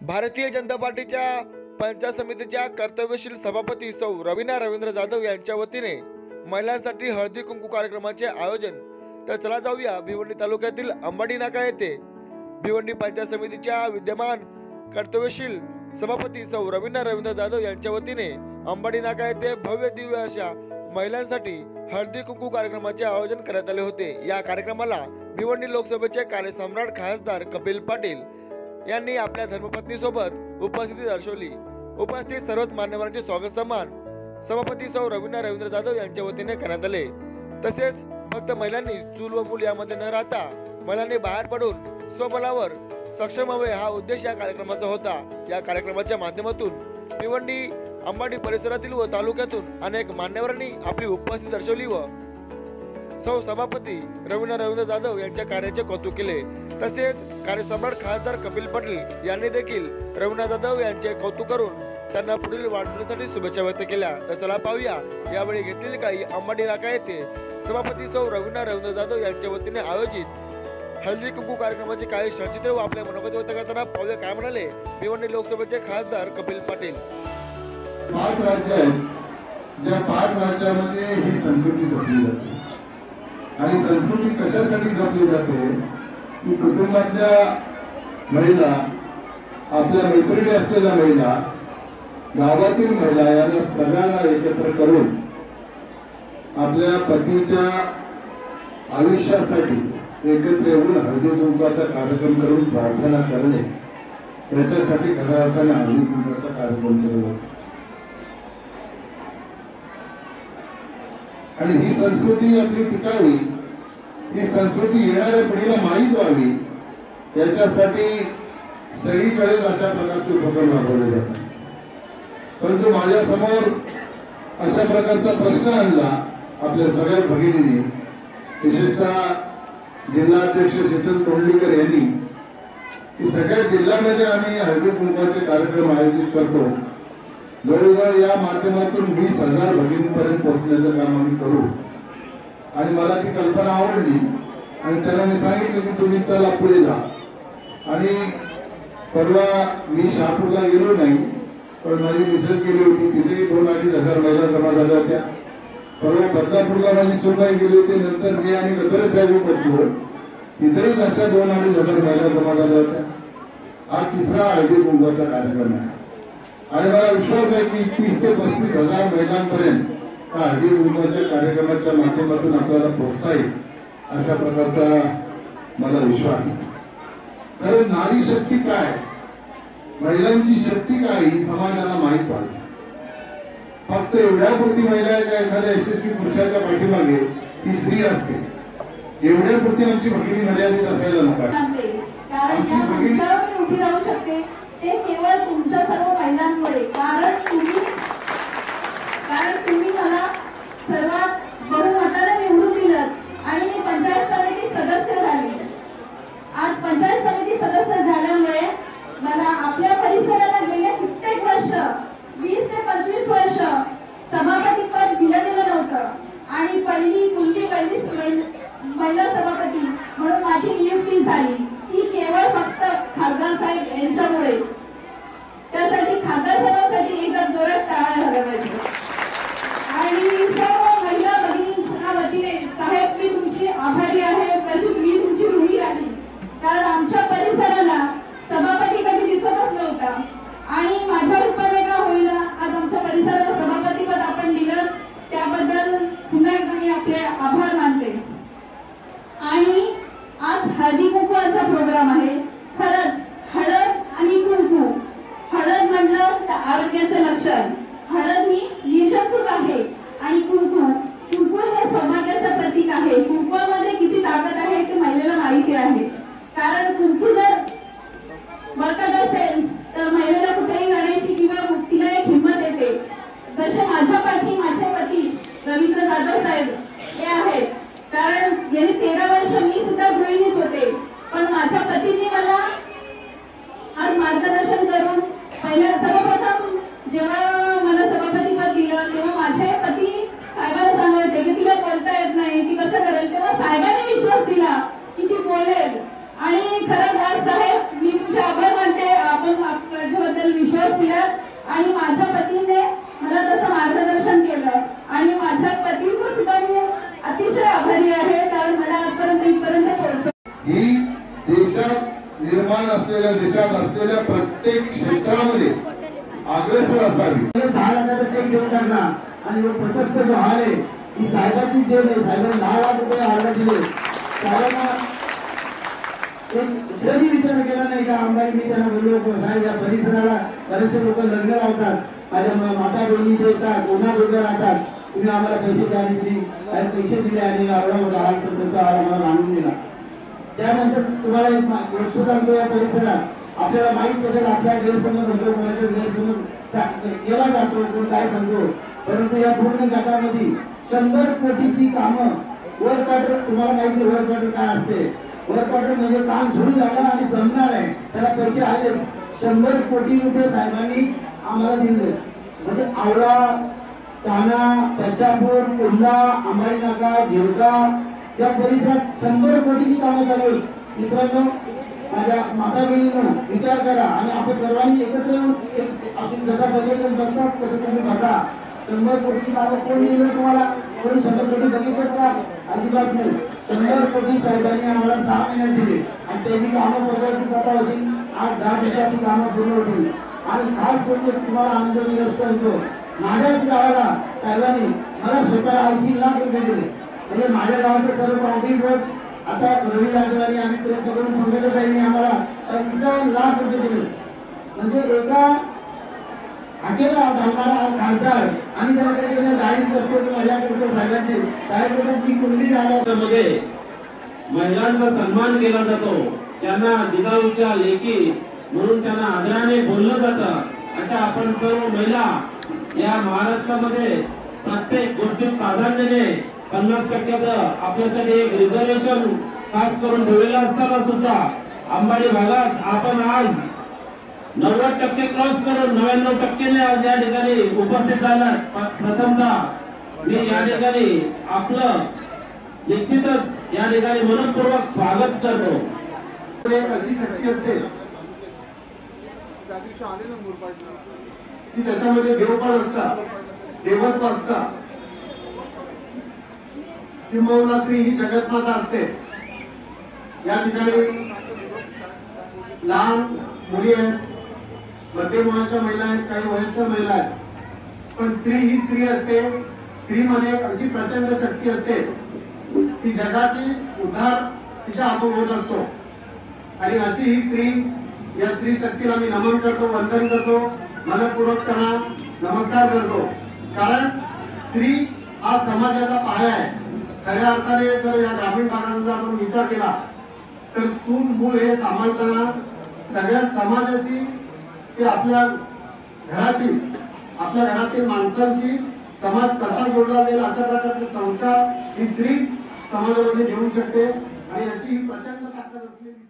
भारतीय जनता पार्टीच्या पंचायत समितीच्या कर्तव्यशील सभापती सौ रवीना रवींद्र जाधव यांच्या वतीने महिलांसाठी हळदी कुंकू कार्यक्रमाचे आयोजन तर चला जाऊया भिवंडी तालुक्यातील अंबाडी नाका येथे. भिवंडी पंचायत समितीच्या विद्यमान कर्तव्यशील सभापती सौ रवींद्र रवींद्र जाधव यांच्या वतीने अंबाडी नाका येथे भव्य दिव्य अशा महिलांसाठी हळदी कुंकू कार्यक्रमाचे आयोजन करण्यात आले होते. या कार्यक्रमाला भिवंडी लोकसभेचे कार्यसम्राट खासदार कपिल पाटील यांनी आपल्या धर्मपत्नी सोबत उपस्थिती दर्शवली. उपस्थित सर्वच मान्यवरांचे स्वागत सन्मान सभापती सौ रवींद्र रवींद्र जाधव यांच्या वतीने करण्यात आले. तसेच फक्त महिलांनी चूल व मूल यामध्ये न राहता महिलांनी बाहेर पडून स्वबलावर सक्षम व्हावे हा उद्देश या कार्यक्रमाचा होता. या कार्यक्रमाच्या माध्यमातून भिवंडी अंबाडी परिसरातील व तालुक्यातून अनेक मान्यवरांनी आपली उपस्थिती दर्शवली व सौ सभापती रवींद्र रवींद्र जाधव यांच्या कार्याचे कौतुक केले. तसेच कार्यसम्राट खासदार कपिल पाटील यांनी देखील रवींद्र जाधव यांचे कौतुक करून त्यांना पुढील वाढवण्यासाठी शुभेच्छा व्यक्त केल्या. तर चला पाहूया यावेळी घेतलेली काही अंबाडी नाका येथे सभापती सौ रवींद्र रवींद्र जाधव यांच्या वतीने आयोजित हल्दी कुंकू कार्यक्रमाचे काही क्षणचित्र व आपल्या मनोगत व्यक्त करताना पाहूया काय म्हणाले भिवंडी लोकसभेचे खासदार कपिल पाटील. पाच राज्य आहेत. ज्या पाच राज्यामध्ये ही संस्कृती जपली जाते आणि संस्कृती कशासाठी जपली जाते? की कुटुंबातल्या महिला आपल्या मैत्रिणी असलेल्या महिला गावातील महिला यांना सगळ्यांना एकत्र करून आपल्या पतीच्या आयुष्यासाठी एकत्र येऊन हळदी कुंकाचा कार्यक्रम करून प्रार्थना करणे याच्यासाठी खऱ्या अर्थाने हळदी कुंकाचा कार्यक्रम केला जातो. आणि ही संस्कृती आपली टिकावी ही संस्कृती येणाऱ्या पिढीला माहीत व्हावी. याच्यासाठी सगळीकडे अशा प्रकारचे उपक्रम राबवले जातात. परंतु माझ्यासमोर अशा प्रकारचा प्रश्न आणला आपल्या सगळ्या भगिनीने. विशेषतः जिल्हाध्यक्ष शीतल तोंडलीकर यांनी की सगळ्या जिल्ह्यामध्ये आम्ही हळदी कुंकवाचे कार्यक्रम आयोजित करतो. जवळजवळ या माध्यमातून वीस हजार भगिनीपर्यंत पोहोचण्याचं काम आम्ही करू. आणि मला ती कल्पना आवडली. आणि त्यांना मी सांगितलं की तुम्ही चला पुढे जा. आणि परवा मी शहापूरला गेलो नाही पण माझी मिसेस गेली होती. तिथेही दोन अडीच हजार महिला जमा झाल्या होत्या. परवा बदलापूरला माझी सुनवाई गेली होती. नंतर मी आणि गदरे साहेब पोहोचलो तिथेही अशा दोन अडीच हजार महिला जमा झाल्या होत्या. हा तिसरा हळदी कुंभाचा कार्यक्रम आहे. आणि मला विश्वास आहे की तीस ते पस्तीस हजार महिलांपर्यंत हळदी कुंकवाच्या कार्यक्रमाच्या माध्यमातून आपल्याला पोहोचता येईल अशा प्रकारचा मला विश्वास आहे. कारण नारी शक्ती काय? महिलांची शक्ती काय ही समाजाला माहीत पाहिजे. फक्त एवढ्यापुरती महिला एखाद्या यशस्वी पुरुषाच्या पाठीमागे ही स्त्री असते? एवढ्यापुरती आमची भगिनी मर्यादित असायला नको. मंचावर मी उभी राहू शकते. ते केवळ असलेल्या असलेल्या प्रत्येक क्षेत्रामध्ये अग्रेसर असावी. दहा लाखाचा चेक देऊन टाकला आणि जो प्रतस्थ जो हार आहे ही साहेबाची देव आहे. साहेबांनी दहा लाख रुपये हारला दिले. साहेबांना एक विचार केला नाही का अंबानी मी त्यांना बोललो साहेब या परिसराला बरेचसे लोक लग्न लावतात. माझ्या माता बहिणी इथे येतात कोणा दोघं राहतात. तुम्ही आम्हाला पैसे द्या आणि तुम्ही काही पैसे दिले आणि आवडा मोठा हार प्रतस्थ आम्हाला बांधून दिला. त्यानंतर तुम्हाला एक सांगतो या परिसरात. आपल्याला माहीत कशात आपल्या गैरसमज होतो कोणाचा गैरसमज सा- केला जातो कोण काय सांगतो? परंतु या पूर्ण गटामध्ये शंभर कोटीची कामं वर क्वार्टर तुम्हाला माहिती वर क्वार्टर काय असते? वर क्वार्टर म्हणजे काम सुरू झालं आणि संपणार आहे. त्याला पैसे आले. शंभर कोटी रुपये साहेबांनी आम्हाला दिले. म्हणजे आवळा चाना बच्चापूर कुर्ला अंबारी नाका झिरका या परिसरात शंभर कोटीची कामं चालू मित्रांनो माझ्या माता बहिणींनो विचार करा आणि आपण सर्वांनी एकत्र येऊन एक आपण जसा बघितलं बसतात तसं तुम्ही बसा. शंभर कोटी कामं कोण दिलं तुम्हाला? कोणी शंभर कोटी बघितलं का? अजिबात नाही. शंभर कोटी साहेबांनी आम्हाला सहा महिन्यात दिले. आणि त्यांनी कामं प्रगती करता होती. आज दहा दिवसात ती कामं पूर्ण होती आणि खास करून तुम्हाला आनंद गोष्ट होतो माझ्याच गावाला साहेबांनी मला स्वतःला ऐंशी लाख रुपये दिले. म्हणजे माझ्या गावाचे सर्व कॉन्क्रीट रोड आता नवीन लागवानी आम्ही प्रयत्न करून पंकजा ताईंनी आम्हाला पंचावन्न लाख रुपये दिले. म्हणजे एका हाकेला धावणारा खासदार आणि त्याला काही काही गाडीत बसतो की माझ्याकडे सांगायचे साहेब बोलतात, मी कुंडली राहिला महिलांचा सन्मान केला जातो. त्यांना जिजाऊच्या लेखी म्हणून त्यांना आदराने बोललं जातं. अशा आपण सर्व महिला या महाराष्ट्रामध्ये प्रत्येक गोष्टीत प्राधान्याने पन्नास टक्क्याचं आपल्यासाठी एक रिझर्वेशन खास करून ठेवलेलं असताना सुद्धा अंबाडी भागात आपण आज नव्वद टक्के क्रॉस करून नव्याण्णव टक्क्याने आज या ठिकाणी उपस्थित झाला प्रथमतः मी या ठिकाणी आपलं निश्चितच या ठिकाणी मनपूर्वक स्वागत करतो. अशी शक्ती असते. की त्याच्यामध्ये देवपाळ असतात देवत्व असतात किंबहुना स्त्री ही जगतमाता असते. या ठिकाणी लहान मुली आहेत मध्यम वयाच्या महिला आहेत काही वयस्कर महिला आहेत. पण स्त्री ही स्त्री असते. स्त्रीमध्ये अशी प्रचंड शक्ती असते की जगाची उद्धार तिच्या हातून होत असतो. आणि अशी ही स्त्री या स्त्री शक्तीला मी नमन करतो वंदन करतो मनपूर्वक त्यांना नमस्कार करतो. कारण स्त्री हा समाजाचा पाया आहे. खऱ्या अर्थाने जर या ग्रामीण भागांचा आपण विचार केला तर तून मूल हे सांभाळताना सगळ्या समाजाशी ते आपल्या घराची आपल्या घरातील माणसांची समाज कसा जोडला जाईल अशा प्रकारचे संस्कार ही स्त्री समाजामध्ये घेऊ शकते. आणि अशी ही प्रचंड ताकद असलेली